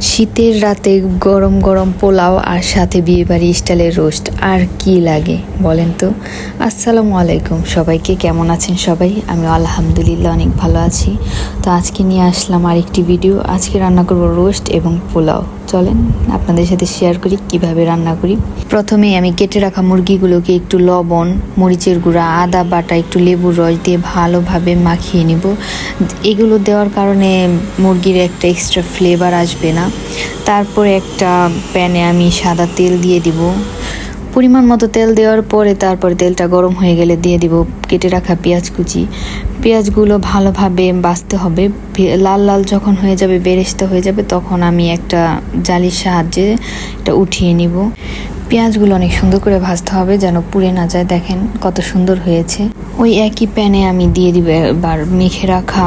শীতের রাতে গরম গরম পোলাও আর সাথে বিয়েবাড়ি স্টাইলের রোস্ট। আর কি লাগে, বলেন তো? আসসালামু আলাইকুম, সবাইকে কেমন আছেন সবাই? আমি আলহামদুলিল্লাহ অনেক ভালো আছি। তো আজকে নিয়ে আসলাম আর একটি ভিডিও আজকে রান্না করব রোস্ট এবং পোলাও। চলেন, আপনাদের সাথে শেয়ার করি, কীভাবে রান্না করি। প্রথমেই আমি কেটে রাখা মুরগিগুলোকে একটু লবণ, মরিচের গুঁড়া, আদা বাটা, একটু লেবুর রস দিয়ে ভালোভাবে মাখিয়ে নিব। এগুলো দেওয়ার কারণে মুরগির একটা এক্সট্রা ফ্লেভার আসবে না। তারপরে একটা প্যানে আমি সাদা তেল দিয়ে দিব। পরিমাণ মতো তেল দেওয়ার পরে তারপরে তেলটা গরম হয়ে গেলে দিয়ে দিব কেটে রাখা পেঁয়াজ কুচি। পেঁয়াজগুলো ভালোভাবে বাছতে হবে। লাল লাল যখন হয়ে যাবে, বেরেস্তা হয়ে যাবে, তখন আমি একটা জালির সাহায্যে এটা উঠিয়ে নিব। পেঁয়াজগুলো অনেক সুন্দর করে ভাজতে হবে যেন পুড়ে না যায়। দেখেন কত সুন্দর হয়েছে। ওই একই প্যানে আমি দিয়ে দিব এবার মেখে রাখা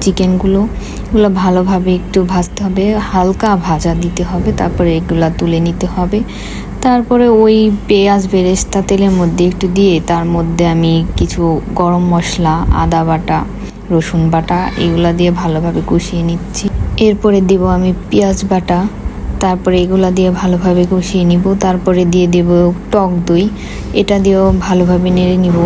চিকেনগুলো। এগুলো ভালোভাবে একটু ভাজতে হবে। হালকা ভাজা দিতে হবে, তারপরে এগুলো তুলে নিতে হবে। তারপরে ওই পেঁয়াজ বেরেস্তা তেলের মধ্যে একটু দিয়ে তার মধ্যে আমি কিছু গরম মশলা, আদা বাটা, রসুন বাটা এগুলো দিয়ে ভালোভাবে কষিয়ে নিচ্ছি। এরপরে দেব আমি পেঁয়াজ বাটা, তারপরে এগুলো দিয়ে ভালোভাবে কষিয়ে নিব। তারপরে দিয়ে দেব টক দই, এটা দিয়েও ভালোভাবে নেড়ে নিব।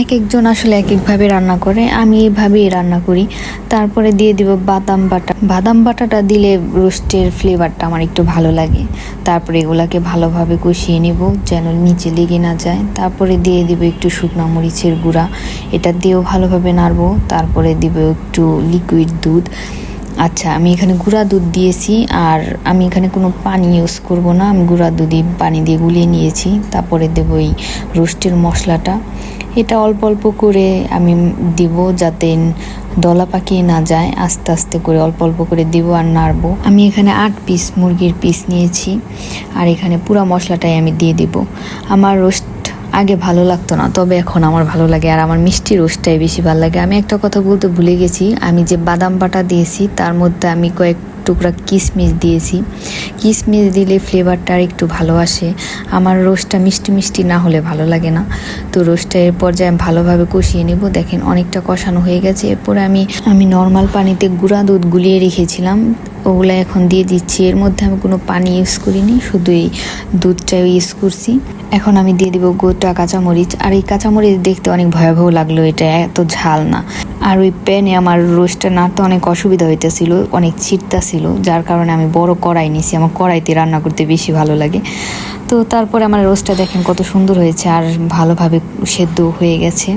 এক একজন আসলে এক একভাবে রান্না করে, আমি এইভাবেই রান্না করি। তারপরে দিয়ে দিব বাদাম বাটা। বাদাম বাটাটা দিলে রোস্টের ফ্লেভারটা আমার একটু ভালো লাগে। তারপরে এগুলাকে ভালোভাবে কষিয়ে নিব যেন নিচে লেগে না যায়। তারপরে দিয়ে দিব একটু শুকনো মরিচের গুঁড়া। এটা দিয়েও ভালোভাবে নাড়বো। তারপরে দিব একটু লিকুইড দুধ। আচ্ছা আমি এখানে গুঁড়া দুধ দিয়েছি আর আমি এখানে কোনো পানি ইউজ করব না। আমি গুঁড়া দুধই পানি দিয়ে গুলিয়ে নিয়েছি। তারপরে দেবো এই রোস্টের মশলাটা। এটা অল্প অল্প করে আমি দিব যাতে দলা পাকিয়ে না যায়। আস্তে আস্তে করে অল্প অল্প করে দিব আর নাড়বো। আমি এখানে আট পিস মুরগির পিস নিয়েছি আর এখানে পুরো মশলাটাই আমি দিয়ে দিব। আমার রোস্ট আগে ভালো লাগতো না, তবে এখন আমার ভালো লাগে আর আমার মিষ্টি রোস্টটাই বেশি ভালো লাগে। আমি একটা কথা বলতে ভুলে গেছি, আমি যে বাদাম বাটা দিয়েছি, তার মধ্যে আমি কয়েক টুকরা কিশমিশ দিয়েছি। কিশমিশ দিলে ফ্লেভারটা আর একটু ভালো আসে। আমার রোস্টটা মিষ্টি মিষ্টি না হলে ভালো লাগে না। তো রোস্টটা এর পর্যায়ে ভালোভাবে কষিয়ে নেব। দেখেন অনেকটা কষানো হয়ে গেছে। এরপরে আমি আমি নর্মাল পানিতে গুঁড়া দুধ গুলিয়ে রেখেছিলাম। ওগুলো এখন দিয়ে দিচ্ছি। এর মধ্যে আমি কোনো পানি ইউজ করিনি। শুধু এই দুধটা ইউজ করছি। এখন আমি দিয়ে দিব গোটা কাঁচামরিচ। আর এই কাঁচামরিচ দেখতে অনেক ভয়াবহ লাগল, এটা এত ঝাল না। আর ওই প্যানে আমার রোস্টটা নাড়তে অনেক অসুবিধা হইতেছিল, অনেক ছিটতা ছিল যার কারণে আমি বড় কড়াই নিছি। আমার কড়াইতে রান্না করতে বেশি ভালো লাগে। তো তারপরে আমার রোস্টটা দেখেন কত সুন্দর হয়েছে, আর ভালোভাবে সেদ্ধ হয়ে গেছে।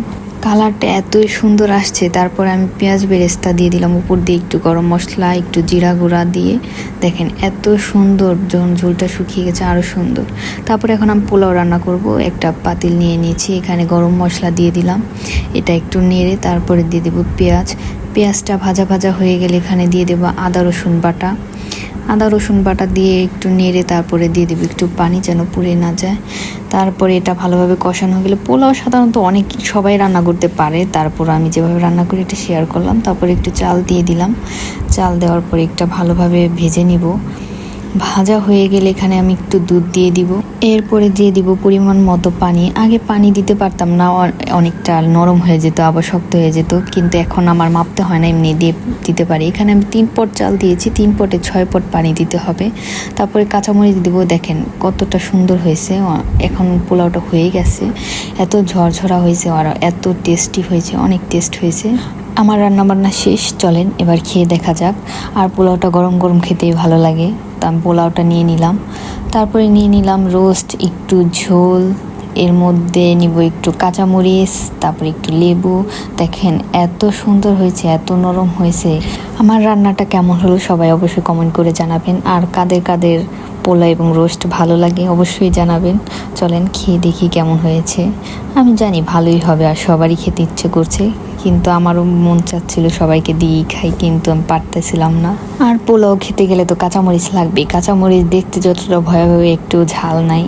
কালারটা এতই সুন্দর আসছে। তারপরে আমি পেঁয়াজ বেরেস্তা দিয়ে দিলাম, উপর দিয়ে একটু গরম মশলা, একটু জিরা গুঁড়া দিয়ে। দেখেন এত সুন্দর, যখন ঝোলটা শুকিয়ে গেছে আরও সুন্দর। তারপরে এখন আমি পোলাও রান্না করব। একটা পাতিল নিয়ে নিয়েছি, এখানে গরম মশলা দিয়ে দিলাম। এটা একটু নেড়ে তারপরে দিয়ে দেবো পেঁয়াজ। পেঁয়াজটা ভাজা ভাজা হয়ে গেলে এখানে দিয়ে দেবো আদা রসুন বাটা। আদা, রসুন বাটা দিয়ে একটু নেড়ে তারপরে দিয়ে দেবো। একটু পানি যেন পুড়ে না যায়। তারপরে এটা ভালোভাবে কষানো হয়ে গেলে পোলাও সাধারণত অনেক সবাই রান্না করতে পারে। তারপর আমি যেভাবে রান্না করি এটা শেয়ার করলাম, তারপরে একটু চাল দিয়ে দিলাম। চাল দেওয়ার পরে একটা ভালোভাবে ভেজে নিব। ভাজা হয়ে গেলে এখানে আমি একটু দুধ দিয়ে দিব। এরপরে দিয়ে দিব পরিমাণ মতো পানি। আগে পানি দিতে পারতাম না অনেকটা নরম হয়ে যেত, আবার শক্ত হয়ে যেত। কিন্তু এখন আমার মাপতে হয় না, এমনি দিয়ে দিতে পারি। এখানে আমি তিন পট চাল দিয়েছি, তিন পটে ছয় পট পানি দিতে হবে। তারপরে কাঁচামরিচ দিব, দেখেন কতটা সুন্দর হয়েছে। এখন পোলাওটা হয়ে গেছে। এত ঝরঝরা হয়েছে আর এত টেস্টি হয়েছে, অনেক টেস্ট হয়েছে। আমার রান্না বান্না শেষ, চলেন এবার খেয়ে দেখা যাক। আর পোলাওটা গরম গরম খেতেই ভালো লাগে। আমি পোলাওটা নিয়ে নিলাম। তারপরে নিয়ে নিলাম রোস্ট, একটু ঝোল, এর মধ্যে নিব একটু কাঁচামরিচ, তারপরে একটু লেবু। দেখেন এত সুন্দর হয়েছে, এত নরম হয়েছে। আমার রান্নাটা কেমন হলো সবাই অবশ্যই কমেন্ট করে জানাবেন। আর কাদের কাদের পোলা এবং রোস্ট ভালো লাগে অবশ্যই জানাবেন। চলেন খেয়ে দেখি কেমন হয়েছে। আমি জানি ভালোই হবে আর সবারই খেতে ইচ্ছে করছে, কিন্তু আমারও মন চাচ্ছিল সবাইকে দিয়েই খাই, কিন্তু আমি পারতেছিলাম না। আর পোলাও খেতে গেলে তো কাঁচামরিচ লাগবে কাঁচামরিচ দেখতে যতটা ভয়াবহ, একটু ঝাল নাই।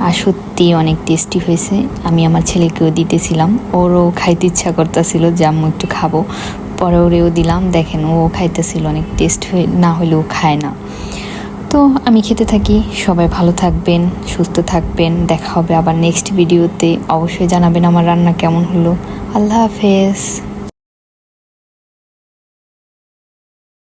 আর সত্যি অনেক টেস্টি হয়েছে। আমি আমার ছেলেকেও দিতেছিলাম। ওরও খাইতে ইচ্ছা করতেছিল যে আম্মু একটু খাব। পরে ওরেও দিলাম। দেখেন, ও খাইতেছিল, অনেক টেস্ট হয়ে, না হলেও খায় না। তো আমি খেতে থাকি। সবাই ভালো থাকবেন, সুস্থ থাকবেন। দেখা হবে আবার নেক্সট ভিডিওতে অবশ্যই জানাবেন আমার রান্না কেমন হলো। আল্লাহ হাফেজ।